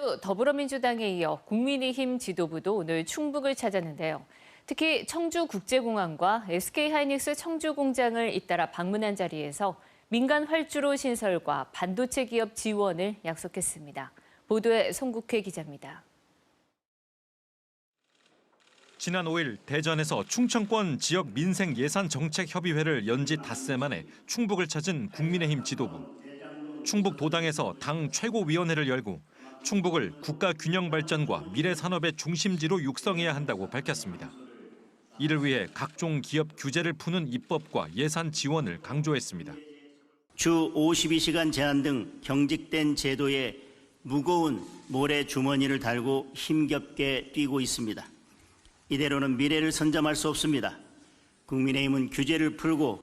또 더불어민주당에 이어 국민의힘 지도부도 오늘 충북을 찾았는데요. 특히 청주국제공항과 SK하이닉스 청주공장을 잇따라 방문한 자리에서 민간 활주로 신설과 반도체 기업 지원을 약속했습니다. 보도에 송국회 기자입니다. 지난 5일 대전에서 충청권 지역 민생 예산 정책 협의회를 연지 닷새 만에 충북을 찾은 국민의힘 지도부. 충북 도당에서 당 최고위원회를 열고 충북을 국가 균형 발전과 미래 산업의 중심지로 육성해야 한다고 밝혔습니다. 이를 위해 각종 기업 규제를 푸는 입법과 예산 지원을 강조했습니다. 주 52시간 제한 등 경직된 제도에 무거운 모래 주머니를 달고 힘겹게 뛰고 있습니다. 이대로는 미래를 선점할 수 없습니다. 국민의힘은 규제를 풀고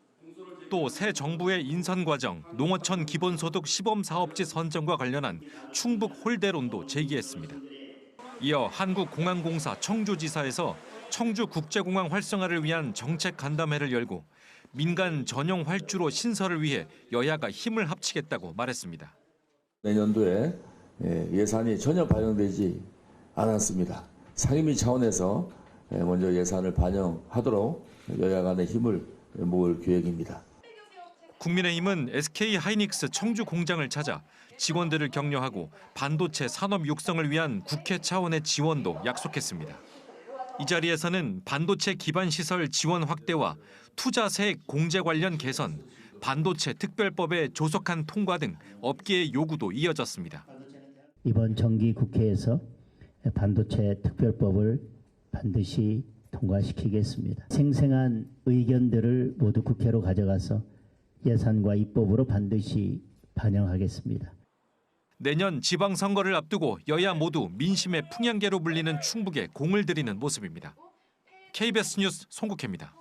또 새 정부의 인선 과정, 농어촌 기본소득 시범 사업지 선정과 관련한 충북 홀대론도 제기했습니다. 이어 한국공항공사 청주지사에서 청주 국제공항 활성화를 위한 정책 간담회를 열고 민간 전용 활주로 신설을 위해 여야가 힘을 합치겠다고 말했습니다. 내년도에 예, 예산이 전혀 반영되지 않았습니다. 상임위 차원에서 예, 먼저 예산을 반영하도록 여야 간의 힘을 모을 계획입니다. 국민의힘은 SK 하이닉스 청주 공장을 찾아 직원들을 격려하고 반도체 산업 육성을 위한 국회 차원의 지원도 약속했습니다. 이 자리에서는 반도체 기반 시설 지원 확대와 투자 세액 공제 관련 개선, 반도체 특별법의 조속한 통과 등 업계의 요구도 이어졌습니다. 이번 정기 국회에서 반도체 특별법을 반드시 통과시키겠습니다. 생생한 의견들을 모두 국회로 가져가서 예산과 입법으로 반드시 반영하겠습니다. 내년 지방선거를 앞두고 여야 모두 민심의 풍향계로 불리는 충북에 공을 들이는 모습입니다. KBS 뉴스 송국혜입니다.